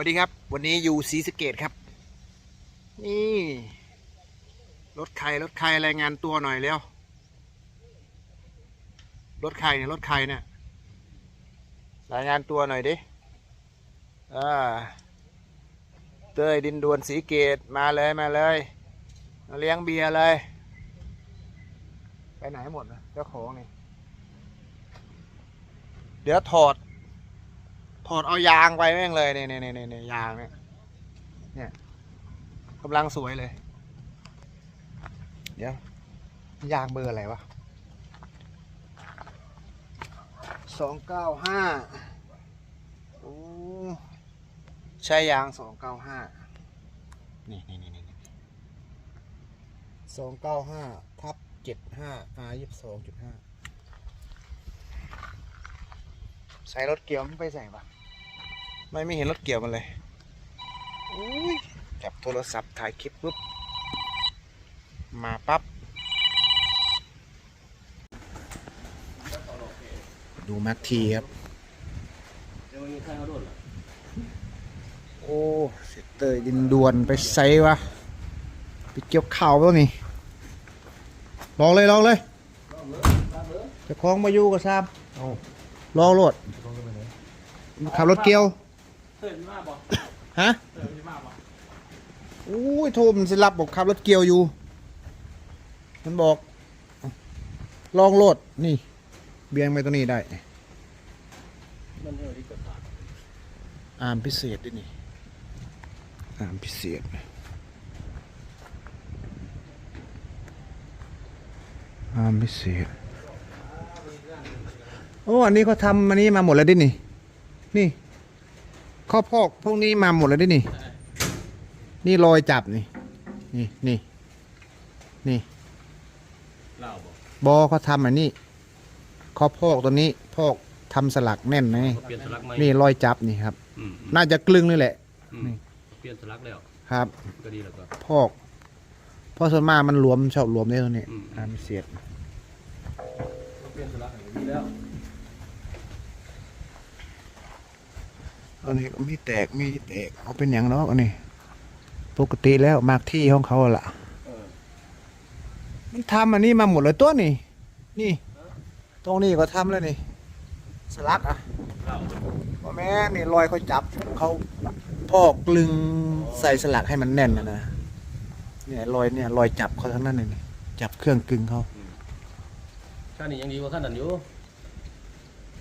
วัสดีครับ วันนี้อยู่ศรีสะเกดครับ นี่รถใครรถใครรายงานตัวหน่อยเร็วรถใครเนี่ยรถใครเนี่ยรายงานตัวหน่อยดิอ่าเต้ยดินดวนสีเกตมาเลยมาเลยมาเลี้ยงเบียร์เลย ไปไหนหมดนะเจ้าของนี่เดี๋ยวถอด ถอดเอายางไปแม่งเลยเนี่ยเนี่ยเนี่ยเนี่ยยางเนี่ยเนี่ยกำลังสวยเลย เดี๋ยวยางเบอร์อะไรวะสองเก้าห้าโอ้ใช้ยางสองเก้าห้านี่นี่นี่นี่สองเก้าห้าทับเจ็ดห้า R ยี่สิบสองจุดห้าใส่รถเกียวมันไปใส่ปะ ไม่ไม่เห็นรถเกี่ยวมันเลยอุ้ยจับโทรศัพท์ถ่ายคลิปปุ๊บ มาปั๊บ ดูแม็กทีครับ โอ้ เสร็จเตยดินด่วนไปไซวะ ไปเกี่ยวข่าวแล้วนี่ ลองเลย ลองเลยจะคล้องมาอยู่กับซ้ำลองโหลดขับรถเกี่ยว เถิดมากบ่ฮะเถิดมากบ่อุ้ยโทรมันสิรับบอกขับรถเกี่ยวอยู่ มันบอก ลองโลดนี่ เบียงไปตรงนี้ได้ มันเท่าที่เกิดขาดอามพิเศษด้วยนี่อามพิเศษอามพิเศษโอ้อันนี้เขาทำอันนี้มาหมดแล้วดินี่ นี่ ข้อพอกพวกนี้มาหมดแล้วดินี่ นี่รอยจับนี่ นี่นี่นี่เล่าบ่บอเขาทำอันนี้ข้อพอกตัวนี้พอกทำสลักแน่นนะนี่เปลี่ยนสลักไหมนี่รอยจับนี่ครับอืมน่าจะกลึงนี่แหละ อืมนี่ เปลี่ยนสลักแล้วครับ ก็ดีแล้วก็ พอกเพราะส่วนมากมันหลวมชอบหลวมได้ตัวนี้อืม อ่ามีเสียด เปลี่ยนสลักให้ดีแล้ว อันนี้ก็มีแตกมีแตกเขาเป็นอย่างเนาะอันนี้ ปกติแล้วมากที่ของเขาอะล่ะเออมันทำอันนี้มาหมดเลยตัวนี่ นี่ ตรงนี้ก็ทำแล้วนี่ สลักอะเล่าพ่อแม่นี่รอยเขาจับเขาพอกกลึงใส่สลักให้มันแน่นนะนะเนี่ยรอยเนี่ยรอยจับเขาทั้งนั้นเลยนี่จับเครื่องกลึงเขาข้านี่ยังดีกว่าข้านั่นอยู่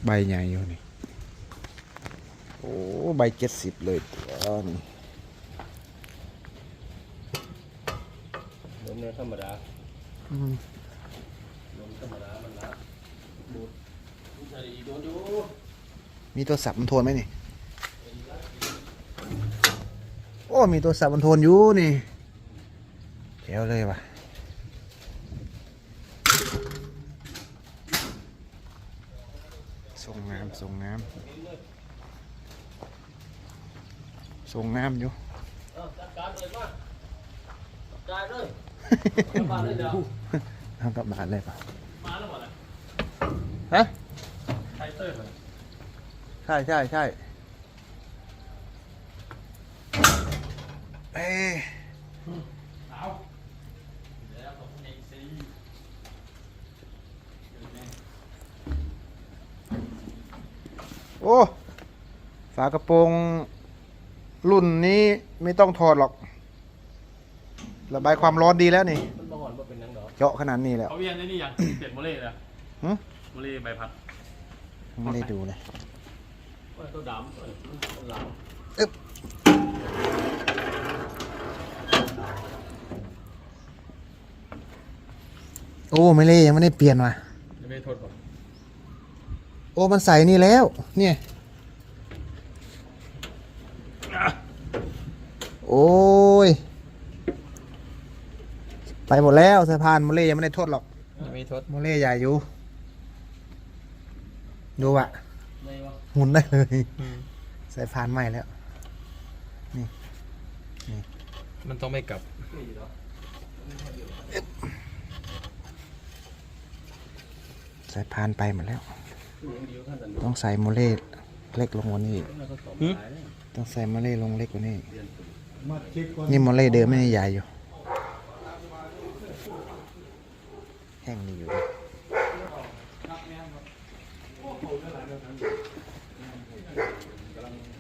ใบใหญ่อยู่นี่ โอ้ใบเจ็ดสิบเลยตัวนี่เดิมเนี่ยธรรมดาอืมลมธรรมดา มันละบูดใส่อีกโดนอยู่มีตัวสับมันโทนไหมนี่ โอ้ มีตัวสับมันโทนอยู่นี่แถวเลยว่ะส่งน้ำส่งน้ำ ส่งน้ำอยู่เอาจัดการเลยมาจัดการเลยกลับบ้านเลยเดี๋ยวทำกับบาทเลยป่ะมาแล้วบ่ล่ะฮะไทเตอร์เลยใช่ใช่ใช่เอ้ยเอาแล้วผมเองสิโอ้ ฝากระโปรง รุ่นนี้ไม่ต้องถอดหรอก ระบายความร้อนดีแล้วนี่มันบ่หอนบ่เป็นหยังดอกเจาะขนาดนี้แล้วเขาเวียนได้นี่ยังเปลี่ยนโมเล่แล้วหึโมเล่ใบพัดไม่ได้ดูเลยว่าตัวดำเออมันเหลาอึ๊บโอ้ไม่เล่ยังไม่ได้เปลี่ยนว่ะ จะไม่โทษป่ะโอ้มันใส่นี่แล้ว เนี่ย โอ้ย ไปหมดแล้วสะพานโมเล่ยังไม่ได้โทษหรอกจะไม่โทษโมเล่ใหญ่อยู่ ดูอะไม่วะหมุนได้เลยสายพานใหม่แล้วมันต้องไม่กลับสายพานไปหมดแล้วยังดีกว่าท่านนั้นต้องใส่โมเล่เล็กลงกว่านี้อีกหึต้องใส่มอเล่ลงเล็กกว่านี้ อีกมาเช็คก่อนนี่มอเล่เดิมไม่ได้ใหญ่อยู่ แห้งนี่อยู่ดิ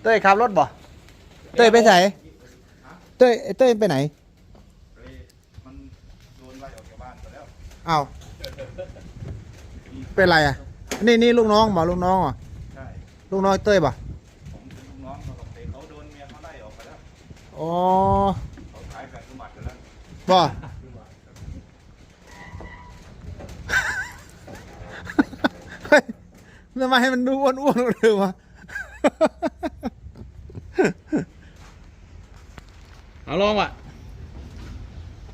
เต้ยขับรถบ่ เต้ยไปไหน เต้ยไอ้เต้ยไปไหนมันโดนไล่ออกจากบ้านไปแล้วอ้าวเป็นไรอะ นี่นี่ลูกน้องบ่ลูกน้องเหรอะใช่ลูกน้องเต้ยบ่ผมเป็นลูกน้ องเขาบอกแต่เขาโดนเมียเขาไล่ออกไปแล้วอ๋อเขาขายแฟนสมบัติกันแล้วบ่เฮ้ยทำไมให้มันดูอ้วนๆเลยวะ เอาลองว่ะ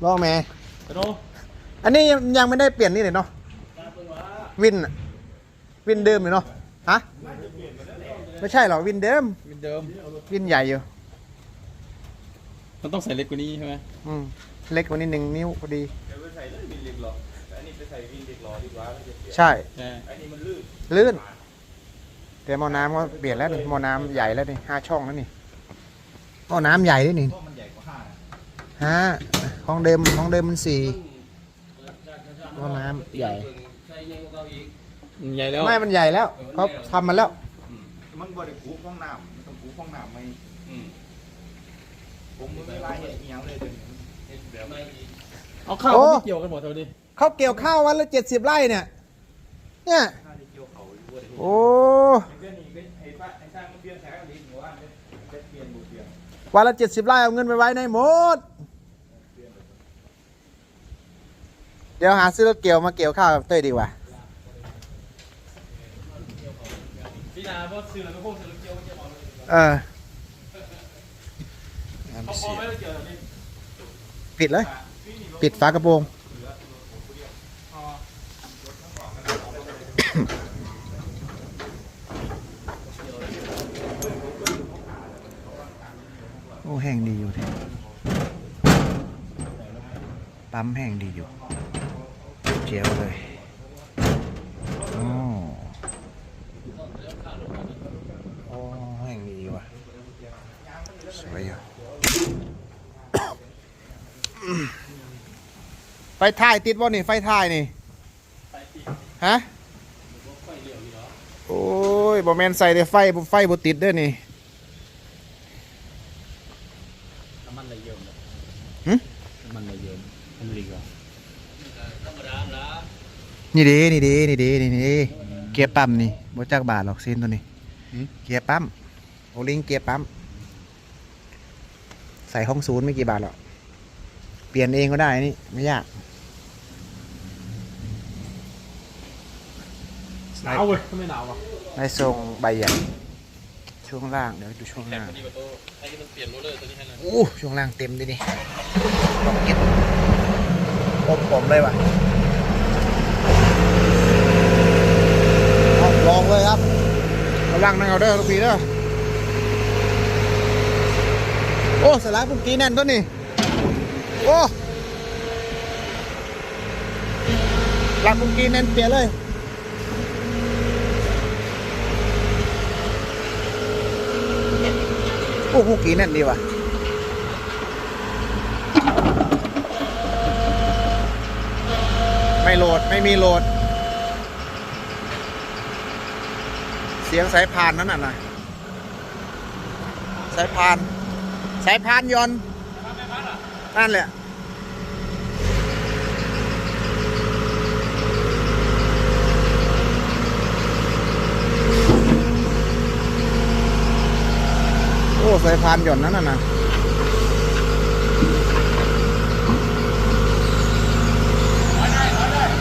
ลองแม่กระโดดอันนี้ยังยังไม่ได้เปลี่ยนนี่เลยเนาะ วินน่ะวินเดิมอยู่เนาะ ฮะ ไม่ใช่หรอกวินเดิมเหมือนเดิม วินใหญ่อยู่ มันต้องใส่เล็กกว่านี้ใช่ไหมอืมเล็กกว่านี้หนึ่งนิ้วพอดี เดี๋ยวไปใส่วินเด็กหล่อแต่อันนี้ไปใส่วินเด็กหล่อดีกว่าไม่จะเสียใช่ ใช่อันนี้มันลื่นลื่น แต่หม้อน้ำก็เปลี่ยนแล้วนี่หม้อน้ำใหญ่แล้วนี่ห้าช่องแล้วนี่หม้อน้ำใหญ่ด้วยนี่เพราะมันใหญ่กว่าห้านะฮะของเดิมของเดิมมันสี่หม้อน้ำใหญ่ ใหญ่แล้วไม่มันใหญ่แล้วเขาทำมาแล้ว มันบริกูห้องน้ำมันต้องกูห้องน้ำไหมอืม ผมไม่ไล่เอียงเลยเดี๋ยวนี้เอาข้าวโอ้ไม่เกี่ยวกันหมดเท่านี้เขาเกี่ยวข้าววันละเจ็ดสิบไร่เนี่ย เนี่ยน่าจะเกี่ยวเขาอยู่ด้วยโอ้ไอ้เพื่อนนี่ก็ไอ้ป้าไอ้สร้างมันเปลี่ยนแสงลิ้นหัวอันนี้จะเปลี่ยนบุเปลี่ยนวันละเจ็ดสิบไร่เอาเงินไปไว้ในหมด เดี๋ยวหาซื้อรถเกี่ยวมาเกี่ยวข้าวกับเต้ยดีกว่าพี่นาเพราะซื้อแล้วก็พวกซื้อเกี่ยวเกี่ยวเอาเออเขาพอไม่ได้เกี่ยวแบบนี้ปิดเลย ปิดฝากระโปรงโอ้แห้งดีอยู่ทีปั๊มแห้งดีอยู่เจียวเลยโอ้โอ้แห้งดีว่ะ สวยอยู่ ไฟ ท้ายติดบ่นี่ไฟท้ายนี่ฮะโอ้ยบ่แมนใส่แต่ไฟบ่ไฟบ่ติดเด้อนี่น้ำมันระเยิมเลยหึน้ำมันระเยิมมันรีกว่านี่เดีนี่เดีนี่เดีนี่เดีเกียร์ปั๊มนี่บ่จักบาทหรอกเส้นตัวนี้เกียร์ปั๊มโอลิงเกียร์ปั๊มใส่ห้องศูนย์ไม่กี่บาทหรอกเปลี่ยนเองก็ได้นี่ไม่ยาก หนาวเว้ยไม่หนาวอะได้ทรงใบใหญ่ช่วงล่างเดี๋ยวดูช่วงล่างดีกว่าตัวให้มันเปลี่ยนโรลเลอร์ตัวนี้ให้หน่อยโอ้ช่วงล่างเต็มดินี่ต้องเก็บอมผมเลยว่ะเอาลองเลยครับกำลังนั่งเอาเด้อลูกพี่เด้อโอ้สลายปุ่มกี้แน่นตัวนี้โอ้หลักปุ่มกี้แน่นเปลี่ยนเลย โอ้โหกี้แน่นดีว่ะไม่โหลดไม่มีโหลด เสียงสายพานนั่นน่ะนะสายพาน สายพานยนต์นั่นแหละ สายพานหย่อนนั่นน่ะนะ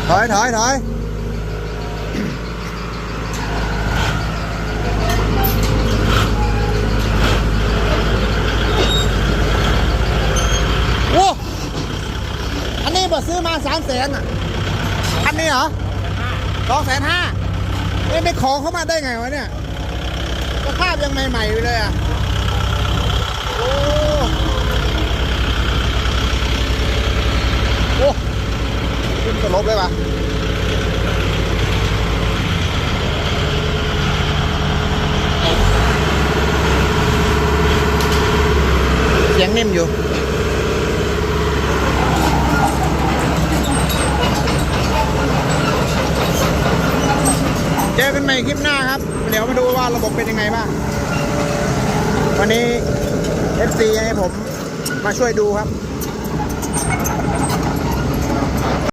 ถอยถอยถอยโอ้อันนี้บอซื้อมาสามแสนอะ อันนี้เหรอสองแสนห้าเอ้ยไปขอเข้ามาได้ไงวะเนี่ยสภาพยังใหม่ๆอยู่เลยอะ โอ้ขึ้นสลบเลยปะเสียงนิ่มอยู่เจอกันใหม่คลิปหน้าครับ เดี๋ยวมาดูว่าระบบเป็นยังไงบ้าง วันนี้ เอ FC ให้ผมมาช่วยดูครับ